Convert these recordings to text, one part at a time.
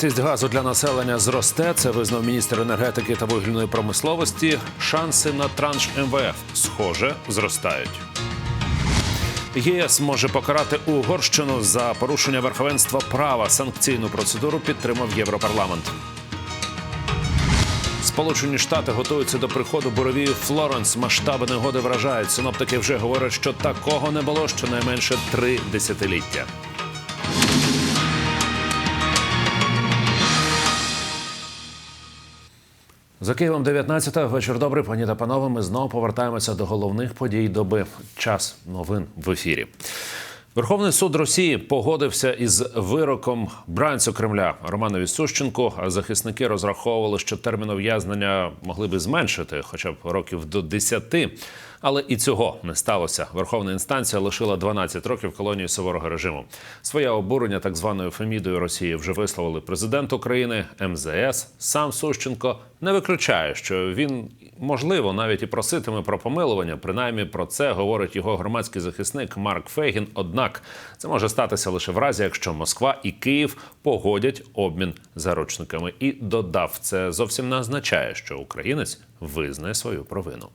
Вартість газу для населення зросте. Це визнав міністр енергетики та вугільної промисловості. Шанси на транш МВФ схоже зростають. ЄС може покарати Угорщину за порушення верховенства права. Санкційну процедуру підтримав Європарламент. Сполучені Штати готуються до приходу буровію Флоренс. Масштаби негоди вражають. Синоптики вже говорять, що такого не було щонайменше три десятиліття. За Києвом 19 вечір добрий, пані та панове. Ми знову повертаємося до головних подій доби. Час новин в ефірі. Верховний суд Росії погодився із вироком бранцю Кремля Романові Сущенку. А захисники розраховували, що термін ув'язнення могли би зменшити, хоча б років до 10. Але і цього не сталося. Верховна інстанція лишила 12 років колонії суворого режиму. Своє обурення так званою Фемідою Росії вже висловили президент України, МЗС. Сам Сущенко не виключає, що він можливо навіть і проситиме про помилування. Принаймні про це говорить його громадський захисник Марк Фейгін. Однак це може статися лише в разі, якщо Москва і Київ погодять обмін заручниками. І додав, це зовсім не означає, що українець визнає свою провину.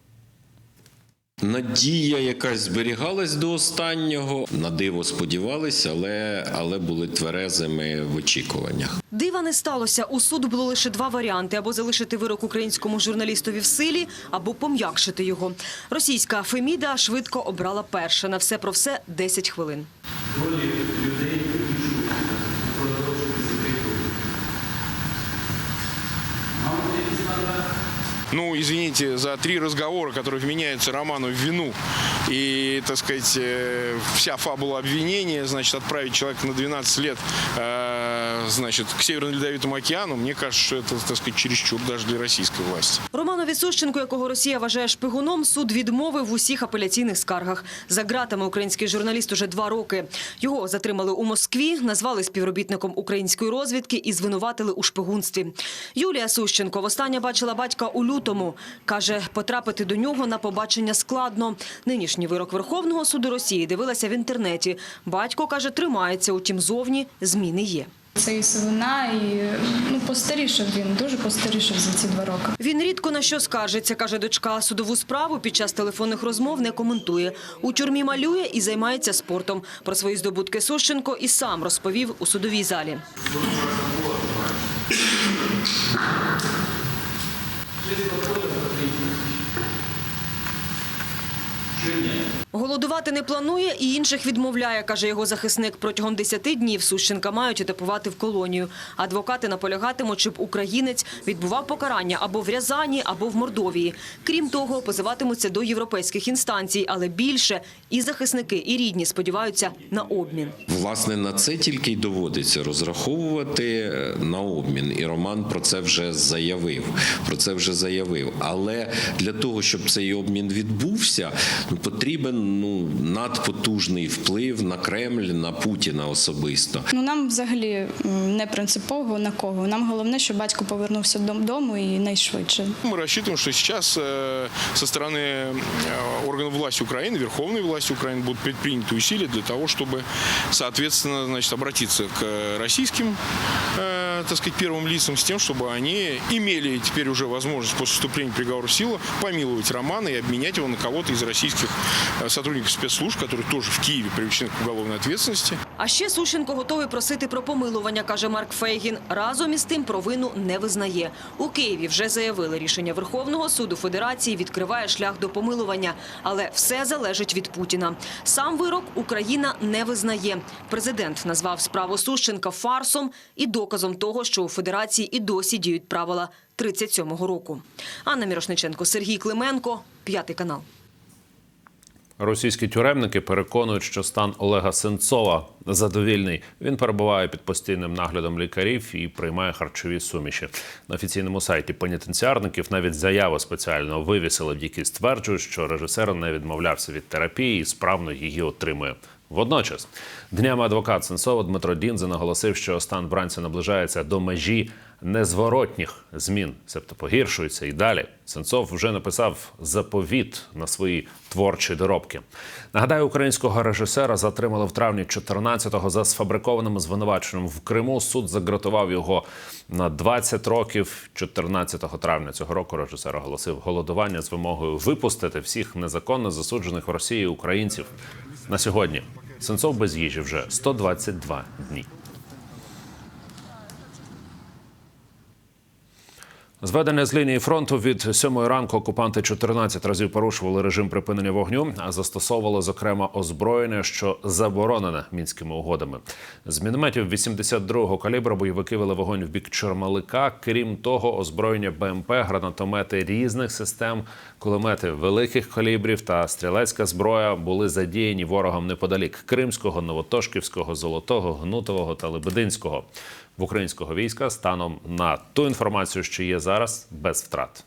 Надія якась зберігалась до останнього. На диво сподівалися, але, але були тверезими в очікуваннях. Дива не сталося. У суду було лише два варіанти: або залишити вирок українському журналістові в силі, або пом'якшити його. Російська Феміда швидко обрала перше. На все про все 10 хвилин. ну, извините, за три разговора, которые вменяются Роману в вину, и, так сказать, э, вся фабула обвинения, значит, отправить человека на 12 лет, э, значит, к Северно-Ледовитому океану, мне кажется, что это, так сказать, чересчур даже для российской власти. Романові Сущенку, якого Росія вважає шпигуном, суд відмовив в усіх апеляційних скаргах. За ґратами український журналіст уже два роки. Його затримали у Москві, назвали співробітником української розвідки і звинуватили у шпигунстві. Юлія Сущенко востаннє бачила батька у лютому. Каже, потрапити до нього на побачення складно. Нинішній вирок Верховного суду Росії дивилася в інтернеті. Батько, каже, тримається, утім зовні зміни є. Це і сивина, і ну постарішав він, дуже постарішав за ці два роки. Він рідко на що скаржиться, каже дочка. Судову справу під час телефонних розмов не коментує. У тюрмі малює і займається спортом. Про свої здобутки Сущенко і сам розповів у судовій залі. 300 доларів за 3 тисячі. Щодня. Голодувати не планує і інших відмовляє, каже його захисник. Протягом 10 днів Сущенка мають етапувати в колонію. Адвокати наполягатимуть, щоб українець відбував покарання або в Рязані, або в Мордовії. Крім того, позиватимуться до європейських інстанцій, але більше і захисники, і рідні сподіваються на обмін. Власне, на це тільки й доводиться розраховувати е, на обмін. І Роман про це вже заявив. Про це вже заявив. Але для того, щоб цей обмін відбувся, потрібен ну надпотужний вплив на Кремль, на Путіна особисто. Ну нам взагалі м, не принципово на кого. Нам головне, щоб батько повернувся додому і найшвидше. Мы рассчитываем, что сейчас э, со стороны э, органов власти Украины, верховной власти Украины будут предприняты усилия для того, чтобы, соответственно, значит, обратиться к российским, э, так сказать, первым лицам с тем, чтобы они имели теперь уже возможность после вступления приговора в силу помиловать Романа и обменять его на кого-то из российских э, сотрудников спецслужб, которые тоже в Киеве привлечены к уголовной ответственности. А ще Сущенко готовий просити про помилування, каже Марк Фейгін. Разом із тим провину не визнає. У Києві вже заявили, рішення Верховного суду Федерації відкриває шлях до помилування. Але все залежить від Путіна. Сам вирок Україна не визнає. Президент назвав справу Сущенка фарсом і доказом того, що у Федерації і досі діють правила 37-го року. Анна Мірошниченко, Сергій Клименко, п'ятий канал. Російські тюремники переконують, що стан Олега Сенцова задовільний. Він перебуває під постійним наглядом лікарів і приймає харчові суміші. На офіційному сайті пенітенціарників навіть заяву спеціально вивісили, в якій стверджують, що режисер не відмовлявся від терапії і справно її отримує. Водночас, днями адвокат Сенцова Дмитро Дінзе наголосив, що стан бранця наближається до межі незворотніх змін, себто погіршується і далі. Сенцов вже написав заповіт на свої творчі доробки. Нагадаю, українського режисера затримали в травні 14-го за сфабрикованим звинуваченням в Криму. Суд загратував його на 20 років. 14 травня цього року режисер оголосив голодування з вимогою випустити всіх незаконно засуджених в Росії українців. На сьогодні Сенцов без їжі вже 122 дні. Зведення з лінії фронту від сьомої ранку окупанти 14 разів порушували режим припинення вогню, а застосовували зокрема озброєння, що заборонене мінськими угодами. З мінометів 82-го калібру бойовики вели вогонь в бік Чормалика. Крім того, озброєння БМП, гранатомети різних систем, кулемети великих калібрів та стрілецька зброя були задіяні ворогом неподалік Кримського, Новотошківського, Золотого, Гнутового та Лебединського в українського війська станом на ту інформацію, що є зараз, без втрат.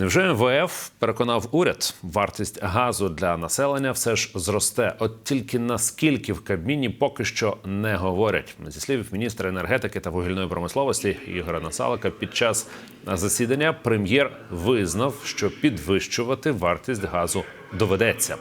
Невже МВФ переконав уряд, вартість газу для населення все ж зросте? От тільки наскільки в Кабміні поки що не говорять. Зі слів міністра енергетики та вугільної промисловості Ігоря Насалика, під час засідання прем'єр визнав, що підвищувати вартість газу доведеться.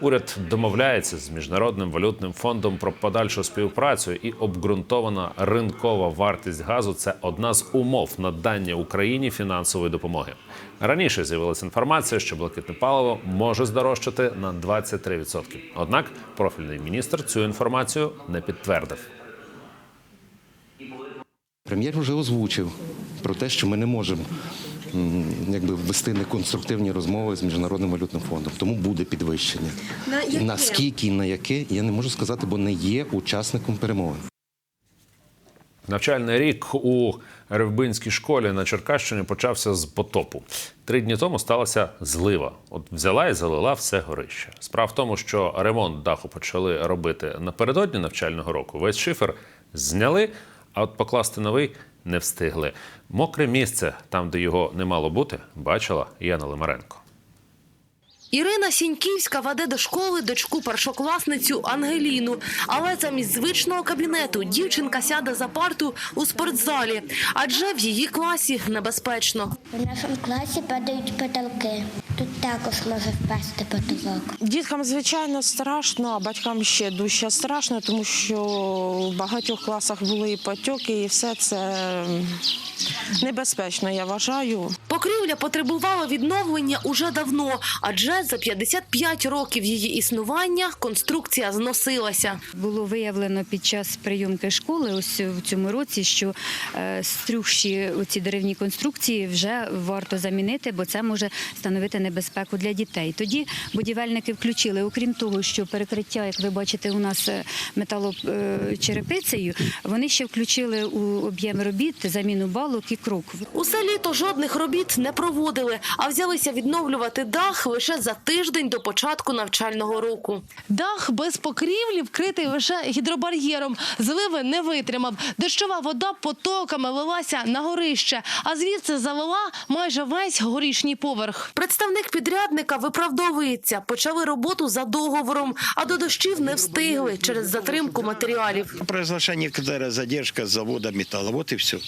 Уряд домовляється з міжнародним валютним фондом про подальшу співпрацю, і обґрунтована ринкова вартість газу це одна з умов надання Україні фінансової допомоги. Раніше з'явилася інформація, що блакитне паливо може здорожчати на 23%. Однак профільний міністр цю інформацію не підтвердив. Прем'єр вже озвучив про те, що ми не можемо якби ввести неконструктивні розмови з міжнародним валютним фондом. Тому буде підвищення. На яке? Наскільки і на яке я не можу сказати, бо не є учасником перемовин. Навчальний рік у Ревбинській школі на Черкащині почався з потопу. Три дні тому сталася злива. От взяла і залила все горище. Справа в тому, що ремонт даху почали робити напередодні навчального року. Весь шифер зняли, а от покласти новий не встигли. Мокре місце, там, де його не мало бути, бачила Яна Лимаренко. Ірина Сіньківська веде до школи дочку першокласницю Ангеліну. Але замість звичного кабінету дівчинка сяде за парту у спортзалі, адже в її класі небезпечно. У нашому класі падають потолки. Тут також може впасти потолок. Діткам, звичайно, страшно, а батькам ще дужче страшно, тому що в багатьох класах були і потьоки, і все це небезпечно, я вважаю. Покрівля потребувала відновлення уже давно, адже за 55 років її існування конструкція зносилася. Було виявлено під час прийомки школи ось в цьому році, що е, стрюхші ці деревні конструкції вже варто замінити, бо це може становити небезпеку для дітей. Тоді будівельники включили, окрім того, що перекриття, як ви бачите, у нас е, металочерепицею, вони ще включили у об'єм робіт заміну балок і крок. Усе літо жодних робіт не проводили, а взялися відновлювати дах лише за тиждень до початку навчального року. Дах без покрівлі вкритий лише гідробар'єром. Зливи не витримав. Дощова вода потоками лилася на горище, а звідси залила майже весь горішній поверх. Представник підрядника виправдовується. Почали роботу за договором, а до дощів не встигли через затримку матеріалів. Произошла некоторая задержка завода металла. Вот и все.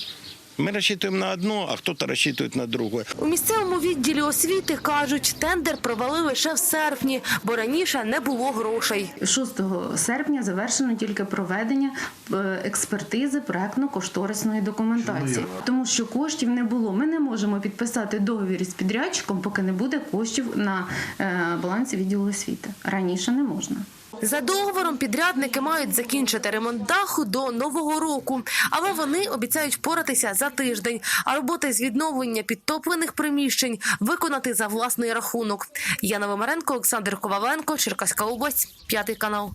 Мы рассчитываем на одно, а кто-то рассчитывает на другое. У місцевому відділі освіти кажуть, тендер провели лише в серпні, бо раніше не було грошей. 6 серпня завершено тільки проведення е, експертизи проектно-кошторисної документації, тому що коштів не було. Ми не можемо підписати договір з підрядчиком, поки не буде коштів на е, балансі відділу освіти. Раніше не можна. За договором підрядники мають закінчити ремонт даху до нового року, але вони обіцяють впоратися за тиждень, а роботи з відновлення підтоплених приміщень виконати за власний рахунок. Яна Вимаренко, Олександр Коваленко, Черкаська область, п'ятий канал.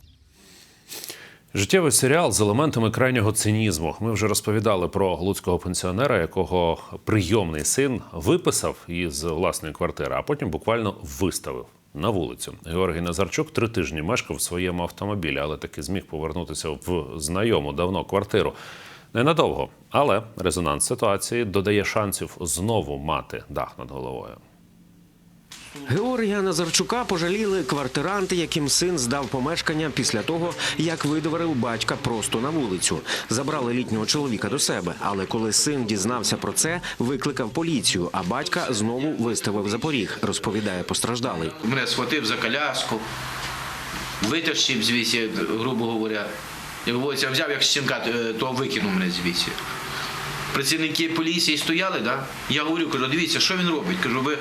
Життєвий серіал з елементами крайнього цинізму. Ми вже розповідали про луцького пенсіонера, якого прийомний син виписав із власної квартири, а потім буквально виставив на вулицю. Георгій Назарчук три тижні мешкав в своєму автомобілі, але таки зміг повернутися в знайому давно квартиру. Ненадовго, але резонанс ситуації додає шансів знову мати дах над головою. Георгія Назарчука пожаліли квартиранти, яким син здав помешкання після того, як видворив батька просто на вулицю. Забрали літнього чоловіка до себе. Але коли син дізнався про це, викликав поліцію, а батька знову виставив за поріг, розповідає постраждалий. Мене схватив за коляску, витащив звідси, грубо говоря. Як взяв як щенка, е, то викинув мене звідси. Працівники поліції стояли, да? я говорю, кажу, дивіться, що він робить? Кажу, ви...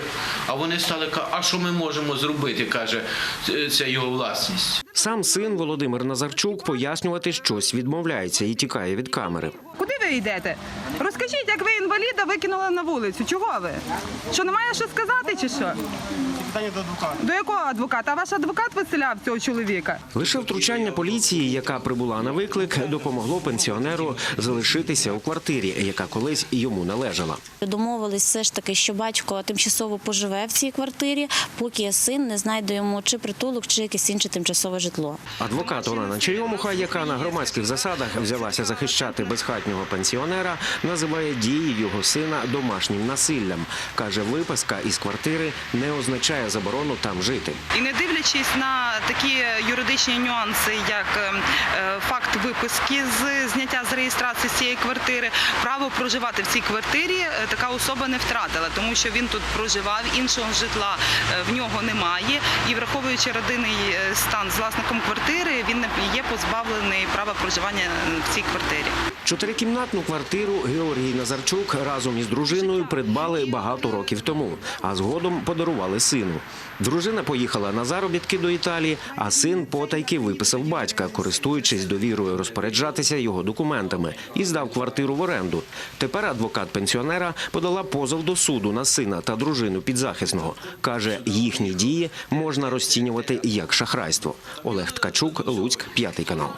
А вони стали, а що ми можемо зробити, каже, «Це- це його власність. Сам син Володимир Назарчук пояснювати щось відмовляється і тікає від камери. Куди ви йдете? Розкажіть, як ви інваліда викинули на вулицю. Чого ви? Що немає що сказати чи що? Питання до адвоката. До якого адвоката? А ваш адвокат виселяв цього чоловіка? Лише втручання поліції, яка прибула на виклик, допомогло пенсіонеру залишитися у квартирі, яка колись йому належала. Домовились все ж таки, що батько тимчасово поживе в цій квартирі, поки син не знайде йому чи притулок, чи якесь інше тимчасове житло. Адвокат Олена Черемуха, яка на громадських засадах взялася захищати безхатнього пенсіонера, називає дії його сина домашнім насиллям. каже, виписка із квартири не означає заборону там жити. І не дивлячись на такі юридичні нюанси, як е, е, факт виписки з зняття з реєстрації цієї квартири, право проживати в цій квартирі е, така особа не втратила, тому що він тут проживав, іншого житла в нього немає. І враховуючи родинний стан з власником квартири, він є позбавлений права проживання в цій квартирі. Чотирикімнатну квартиру Георгій Назарчук разом із дружиною придбали багато років тому, а згодом подарували сину. Дружина поїхала на заробітки до Італії, а син потайки виписав батька, користуючись довірою розпоряджатися його документами, і здав квартиру в оренду. Тепер адвокат пенсіонера подала позов до суду на сина та дружину підзахисного. каже, їхні дії можна розцінювати як шахрайство. Олег Ткачук, Луцьк, п'ятий канал.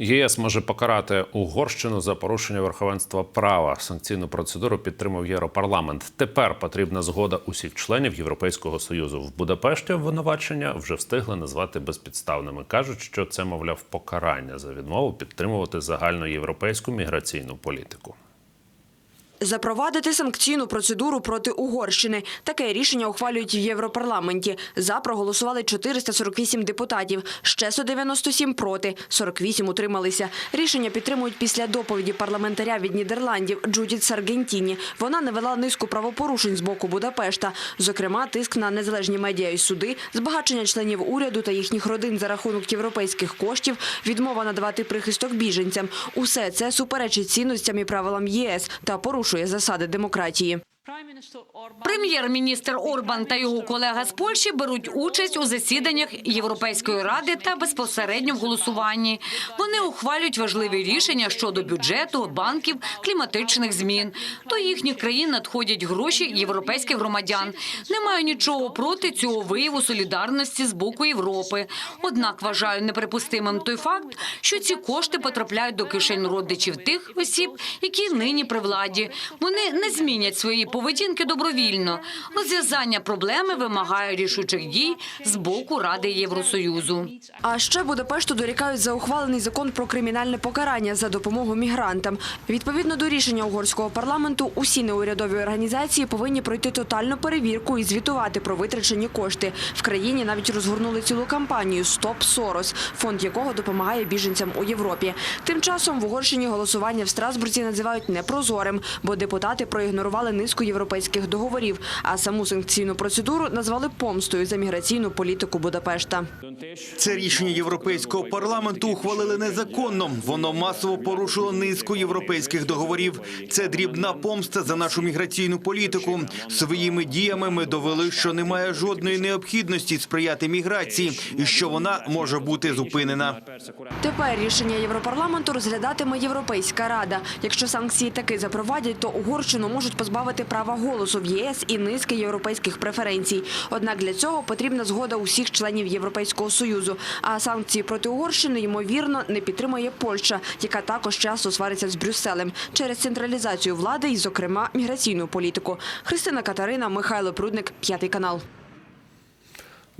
ЄС може покарати Угорщину за порушення верховенства права. Санкційну процедуру підтримав Європарламент. Тепер потрібна згода усіх членів Європейського союзу. В Будапешті обвинувачення вже встигли назвати безпідставними. кажуть, що це мовляв покарання за відмову підтримувати загальноєвропейську міграційну політику. Запровадити санкційну процедуру проти Угорщини. Таке рішення ухвалюють в Європарламенті. За проголосували 448 депутатів, ще 197 проти, 48 утрималися. Рішення підтримують після доповіді парламентаря від Нідерландів Джудіт Саргентіні. Вона навела низку правопорушень з боку Будапешта, зокрема тиск на незалежні медіа і суди, збагачення членів уряду та їхніх родин за рахунок європейських коштів, відмова надавати прихисток біженцям. Усе це суперечить цінностям і правилам ЄС та порушує засади демократії. Прем'єр-міністр Орбан та його колега з Польщі беруть участь у засіданнях Європейської ради та безпосередньо в голосуванні. Вони ухвалюють важливі рішення щодо бюджету, банків, кліматичних змін. До їхніх країн надходять гроші європейських громадян. Немає нічого проти цього вияву солідарності з боку Європи. Однак вважаю неприпустимим той факт, що ці кошти потрапляють до кишень родичів тих осіб, які нині при владі. Вони не змінять свої поведінки добровільно. Розв'язання проблеми вимагає рішучих дій з боку Ради Євросоюзу. А ще Будапешту дорікають за ухвалений закон про кримінальне покарання за допомогу мігрантам. Відповідно до рішення угорського парламенту, усі неурядові організації повинні пройти тотальну перевірку і звітувати про витрачені кошти. В країні навіть розгорнули цілу кампанію Стоп Сорос, фонд якого допомагає біженцям у Європі. Тим часом в Угорщині голосування в Страсбурзі називають непрозорим, бо депутати проігнорували низку європейських договорів, а саму санкційну процедуру назвали помстою за міграційну політику Будапешта. Це рішення європейського парламенту ухвалили незаконно. Воно масово порушило низку європейських договорів. Це дрібна помста за нашу міграційну політику. Своїми діями ми довели, що немає жодної необхідності сприяти міграції і що вона може бути зупинена. Тепер рішення Європарламенту розглядатиме Європейська рада. Якщо санкції таки запровадять, то Угорщину можуть позбавити права голосу в ЄС і низки європейських преференцій. Однак для цього потрібна згода усіх членів Європейського союзу. А санкції проти Угорщини ймовірно не підтримує Польща, яка також часто свариться з Брюсселем через централізацію влади і, зокрема, міграційну політику. Христина Катерина, Михайло Прудник, п'ятий канал.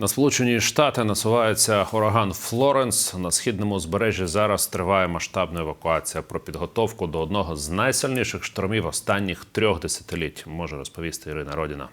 На Сполучені Штати насувається ураган Флоренс. На східному узбережжі зараз триває масштабна евакуація. Про підготовку до одного з найсильніших штормів останніх трьох десятиліть може розповісти Ірина Родіна.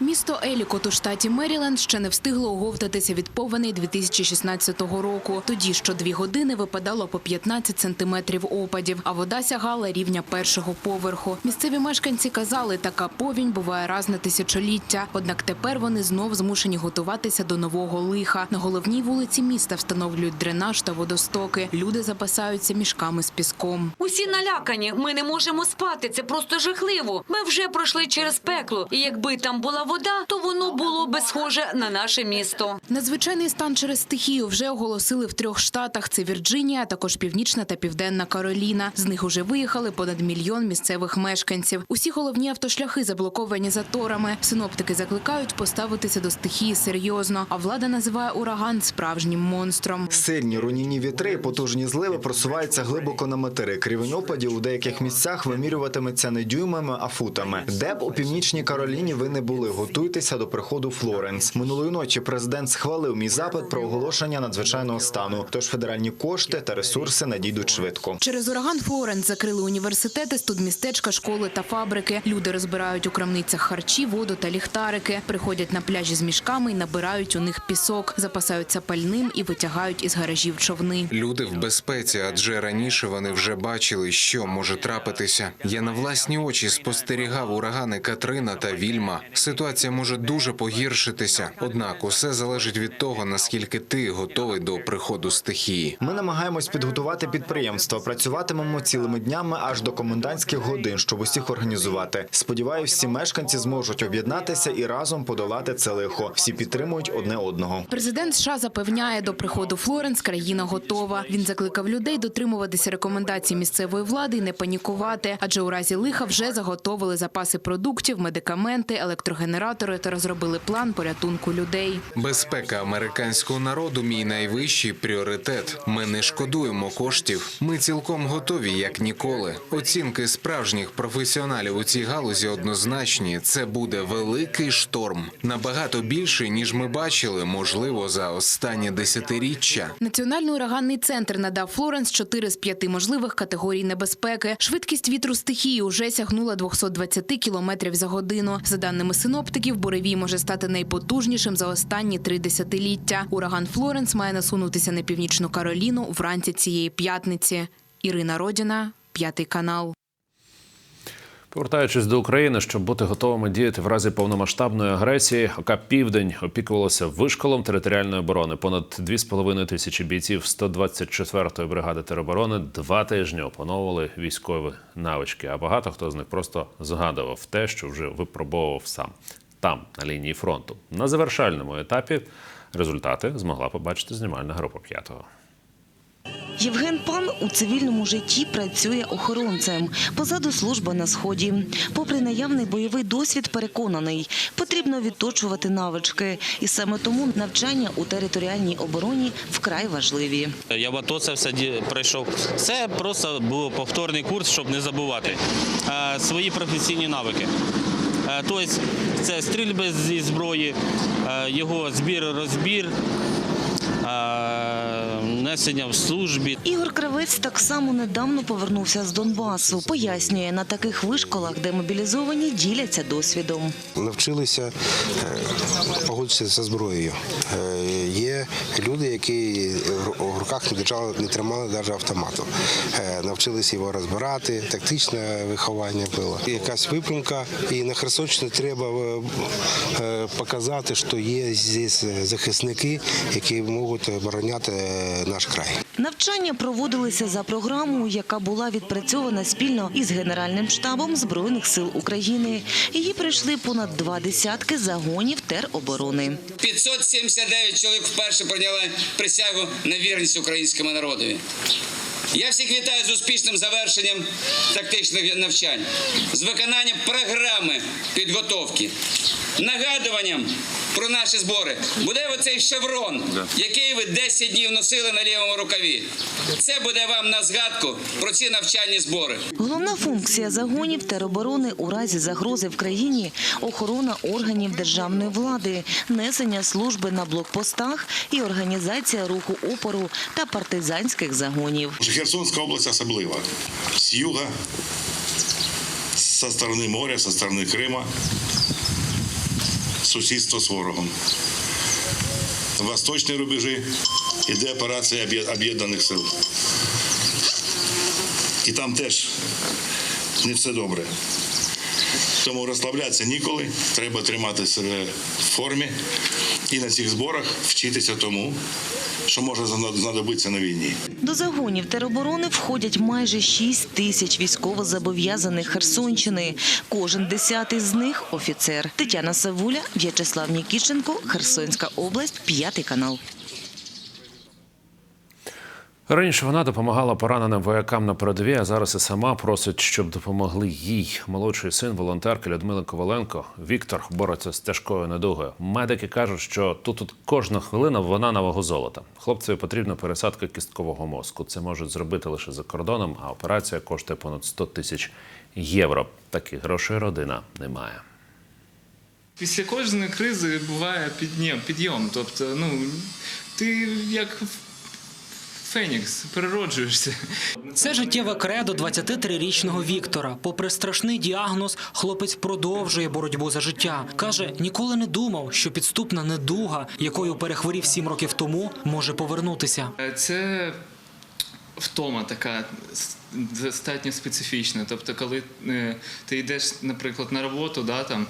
Місто Елікот у штаті Меріленд ще не встигло оговтатися від повеней 2016 року. Тоді що дві години випадало по 15 сантиметрів опадів, а вода сягала рівня першого поверху. Місцеві мешканці казали, така повінь буває раз на тисячоліття. Однак тепер вони знов змушені готуватися до нового лиха. На головній вулиці міста встановлюють дренаж та водостоки. Люди запасаються мішками з піском. Усі налякані. Ми не можемо спати. Це просто жахливо. Ми вже пройшли через пекло, і якби там була вода, то воно було би схоже на наше місто. Надзвичайний стан через стихію вже оголосили в трьох штатах: це Вірджинія, а також Північна та Південна Кароліна. З них уже виїхали понад мільйон місцевих мешканців. Усі головні автошляхи заблоковані заторами. Синоптики закликають поставитися до стихії серйозно. А влада називає ураган справжнім монстром. Сильні руйнівні вітри і потужні зливи просуваються глибоко на материк. Рівень опадів у деяких місцях вимірюватиметься не дюймами, а футами. Де б у північній Кароліні ви не були, готуйтеся до приходу Флоренс. Минулої ночі президент схвалив мій запит про оголошення надзвичайного стану. Тож федеральні кошти та ресурси надійдуть швидко. Через ураган Флоренс закрили університети, студмістечка, школи та фабрики. Люди розбирають у крамницях харчі, воду та ліхтарики. Приходять на пляжі з мішками і набирають у них пісок, запасаються пальним і витягають із гаражів човни. Люди в безпеці, адже раніше вони вже бачили, що може трапитися. Я на власні очі спостерігав урагани Катрина та Вільма. Ситуація може дуже погіршитися. Однак усе залежить від того, наскільки ти готовий до приходу стихії. Ми намагаємось підготувати підприємства. Працюватимемо цілими днями аж до комендантських годин, щоб усіх організувати. Сподіваюсь, всі мешканці зможуть об'єднатися і разом подолати це лихо. Всі підтримують одне одного. Президент США запевняє, до приходу Флоренс країна готова. Він закликав людей дотримуватися рекомендацій місцевої влади і не панікувати, адже у разі лиха вже заготовили запаси продуктів, медикаменти, електрогенератори та розробили план порятунку людей. Безпека американського народу мій найвищий пріоритет. Ми не шкодуємо коштів. Ми цілком готові, як ніколи. Оцінки справжніх професіоналів у цій галузі однозначні. Це буде великий шторм, набагато більший ніж ми бачили, можливо, за останні десятиріччя. Національний ураганний центр надав Флоренс 4 з 5 можливих категорій небезпеки. Швидкість вітру стихії уже сягнула 220 кілометрів за годину. За даними синоптиків, буревій може стати найпотужнішим за останні три десятиліття. Ураган Флоренс має насунутися на північну Кароліну вранці цієї п'ятниці. Ірина Родіна, п'ятий канал. Повертаючись до України, щоб бути готовими діяти в разі повномасштабної агресії, ОК Південь опікувалося вишколом територіальної оборони. Понад 2,5 тисячі бійців 124-ї бригади тероборони два тижні опановували військові навички. А багато хто з них просто згадував те, що вже випробовував сам там, на лінії фронту. На завершальному етапі результати змогла побачити знімальна група п'ятого. Євген Пан у цивільному житті працює охоронцем. Позаду служба на сході. Попри наявний бойовий досвід, переконаний, потрібно відточувати навички, і саме тому навчання у територіальній обороні вкрай важливі. Я в АТО це все пройшов. Це просто був повторний курс, щоб не забувати свої професійні навики. Тобто це стрільби зі зброї, його збір, розбір, е, несення в службі. Ігор Кравець так само недавно повернувся з Донбасу. Пояснює, на таких вишколах, де мобілізовані, діляться досвідом. навчилися е, поводитися зброєю. Е, Є люди, які в руках не держали, не тримали навіть автомату. Е, Навчилися його розбирати, тактичне виховання було. Якась випрямка, і на Херсонщині треба показати, що є здесь захисники, які можуть обороняти е, наш край. Навчання проводилися за програмою, яка була відпрацьована спільно із Генеральним штабом Збройних сил України. Її пройшли понад два десятки загонів тероборони. 579 чоловік вперше прийняли присягу на вірність українському народові. Я всіх вітаю з успішним завершенням тактичних навчань, з виконанням програми підготовки, нагадуванням про наші збори. Буде оцей шеврон, який ви 10 днів носили на лівому рукаві. Це буде вам на згадку про ці навчальні збори. Головна функція загонів тероборони у разі загрози в країні охорона органів державної влади, несення служби на блокпостах і організація руху опору та партизанських загонів. Херсонская область особлива. С юга, со стороны моря, со стороны Крыма. сусідство з ворогом. Восточні рубежі йде операція об'єднаних сил. І там теж не все добре. Тому розслаблятися ніколи. Треба триматися в формі і на цих зборах вчитися тому, що може знадобитися на війні. До загонів тероборони входять майже 6 тисяч військовозобов'язаних Херсонщини. Кожен десятий з них – офіцер. Тетяна Савуля, В'ячеслав Нікіченко, Херсонська область, п'ятий канал. Раніше вона допомагала пораненим воякам на передовій, а зараз і сама просить, щоб допомогли їй. Молодший син волонтерки Людмили Коваленко Віктор бореться з тяжкою недугою. Медики кажуть, що тут, тут кожна хвилина вона на вагу золота. Хлопцеві потрібна пересадка кісткового мозку. Це можуть зробити лише за кордоном, а операція коштує понад 100 тисяч євро. Таких грошей родина не має. Після кожної кризи буває підйом. Тобто, ну ти як Фенікс, перероджуєшся. Це життєве кредо 23-річного Віктора. Попри страшний діагноз, хлопець продовжує боротьбу за життя. Каже, ніколи не думав, що підступна недуга, якою перехворів сім років тому, може повернутися. Це втома така достатньо специфічна. Тобто, коли е, ти йдеш, наприклад, на роботу, да, там,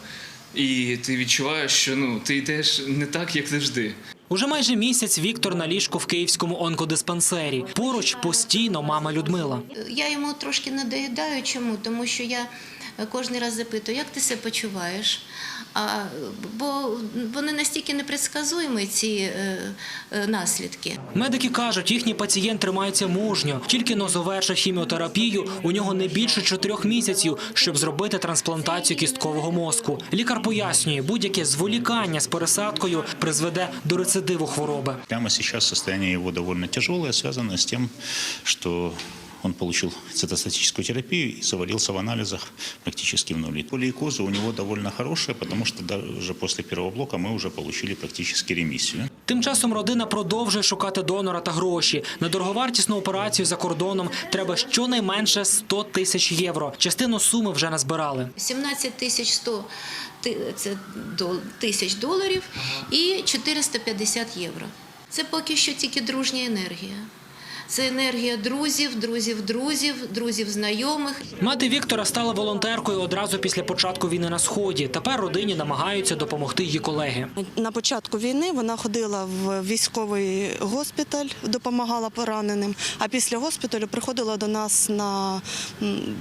і ти відчуваєш, що ну, ти йдеш не так, як завжди. Уже майже місяць Віктор на ліжку в київському онкодиспансері. Поруч постійно мама Людмила. Я йому трошки не доїдаю. Чому? Тому що я кожен раз запитую, як ти себе почуваєш? А, бо вони настільки непредсказуємі, ці е, е, наслідки. Медики кажуть, їхній пацієнт тримається мужньо. Тільки но завершив хіміотерапію. У нього не більше чотирьох місяців, щоб зробити трансплантацію кісткового мозку. Лікар пояснює, будь-яке зволікання з пересадкою призведе до рецидиву хвороби. Прямо сейчас состояние его довольно тяжелое, связано с тем, что он получил цитостатическую терапию и завалился в анализах практически в нули. Полиикоза у него довольно хорошая, потому что даже после первого блока мы уже получили практически ремиссию. Тим часом родина продовжує шукати донора та гроші. На дороговартісну операцію за кордоном треба щонайменше 100 тисяч євро. Частину суми вже назбирали. 17 тисяч 100 ти- це тисяч доларів і 450 євро. Це поки що тільки дружня енергія. Це енергія друзів, друзів, друзів, друзів знайомих. Мати Віктора стала волонтеркою одразу після початку війни на сході. Тепер родині намагаються допомогти її колеги. На початку війни вона ходила в військовий госпіталь, допомагала пораненим. А після госпіталю приходила до нас на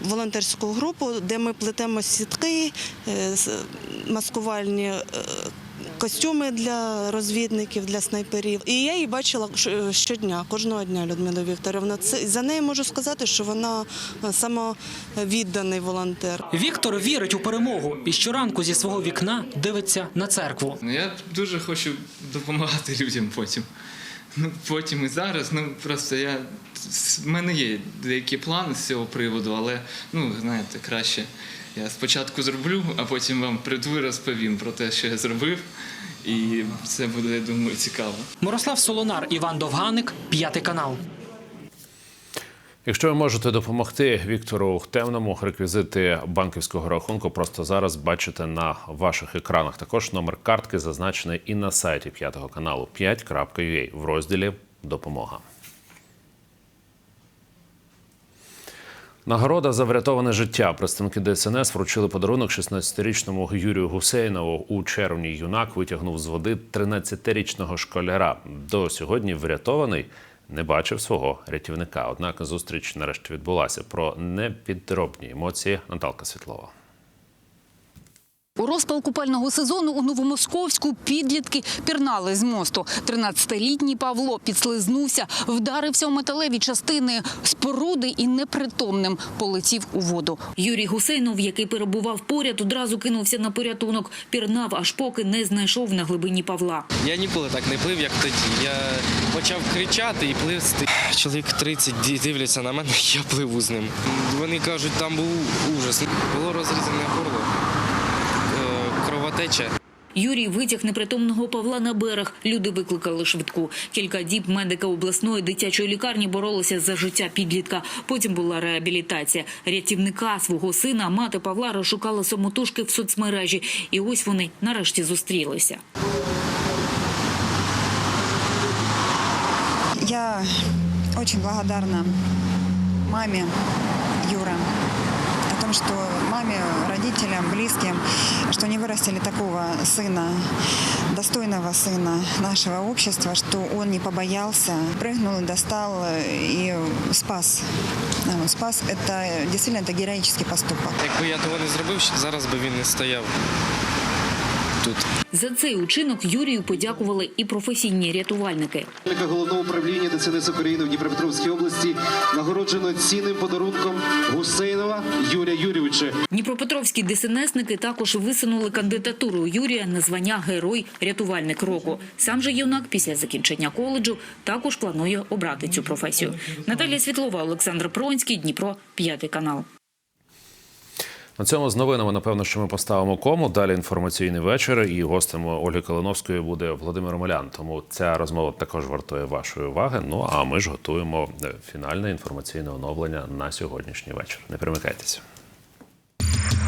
волонтерську групу, де ми плетемо сітки, е, з- маскувальні. Костюми для розвідників, для снайперів. І я її бачила щодня, кожного дня Людмила Вікторівна. Це за неї можу сказати, що вона е, самовідданий волонтер. Віктор вірить у перемогу і щоранку зі свого вікна дивиться на церкву. Ну, я дуже хочу допомагати людям потім. Ну, потім і зараз. Ну просто я в мене є деякі плани з цього приводу, але ну знаєте, краще я спочатку зроблю, а потім вам прийду і розповім про те, що я зробив. І це буде, я думаю, цікаво. Мирослав Солонар, Іван Довганик, п'ятий канал. Якщо ви можете допомогти Віктору Темному, реквізити банківського рахунку просто зараз бачите на ваших екранах. Також номер картки зазначений і на сайті п'ятого каналу 5.ua в розділі Допомога. Нагорода за врятоване життя. Представники ДСНС вручили подарунок 16-річному Юрію Гусейнову. У червні юнак витягнув з води 13-річного школяра. До сьогодні врятований не бачив свого рятівника. Однак зустріч нарешті відбулася. Про непідробні емоції Наталка Світлова. У розпал купального сезону у Новомосковську підлітки пірнали з мосту. 13-літній Павло підслизнувся, вдарився у металеві частини споруди і непритомним полетів у воду. Юрій Гусейнов, який перебував поряд, одразу кинувся на порятунок. Пірнав, аж поки не знайшов на глибині Павла. Я ніколи так не плив, як тоді. Я почав кричати і пливсти. Чоловік 30 дивляться на мене, я пливу з ним. Вони кажуть, там був ужас. Було розрізане горло, кровотеча. Юрій витяг непритомного Павла на берег. Люди викликали швидку. Кілька діб медики обласної дитячої лікарні боролися за життя підлітка. Потім була реабілітація. Рятівника свого сина мати Павла розшукала самотужки в соцмережі. І ось вони нарешті зустрілися. Я очень благодарна маме Юры о том, что маме, родителям, близким, что они вырастили такого сына, достойного сына нашего общества, что он не побоялся, прыгнул, достал и спас. Спас – это действительно это героический поступок. Якби я того не зробив, зараз би він не стояв тут. За цей учинок Юрію подякували і професійні рятувальники. Головного управління ДСНС України в Дніпропетровській області нагороджено цінним подарунком Гусейнова Юрія Юрійовича. Дніпропетровські ДСНСники також висунули кандидатуру Юрія на звання Герой рятувальник року. Сам же юнак після закінчення коледжу також планує обрати цю професію. Наталія Світлова, Олександр Пронський, Дніпро, п'ятий канал. На цьому з новинами, напевно, що ми поставимо кому. Далі інформаційний вечір. І гостем Ольги Калиновської буде Володимир Молян. Тому ця розмова також вартує вашої уваги. Ну а ми ж готуємо е, фінальне інформаційне оновлення на сьогоднішній вечір. Не перемикайтеся.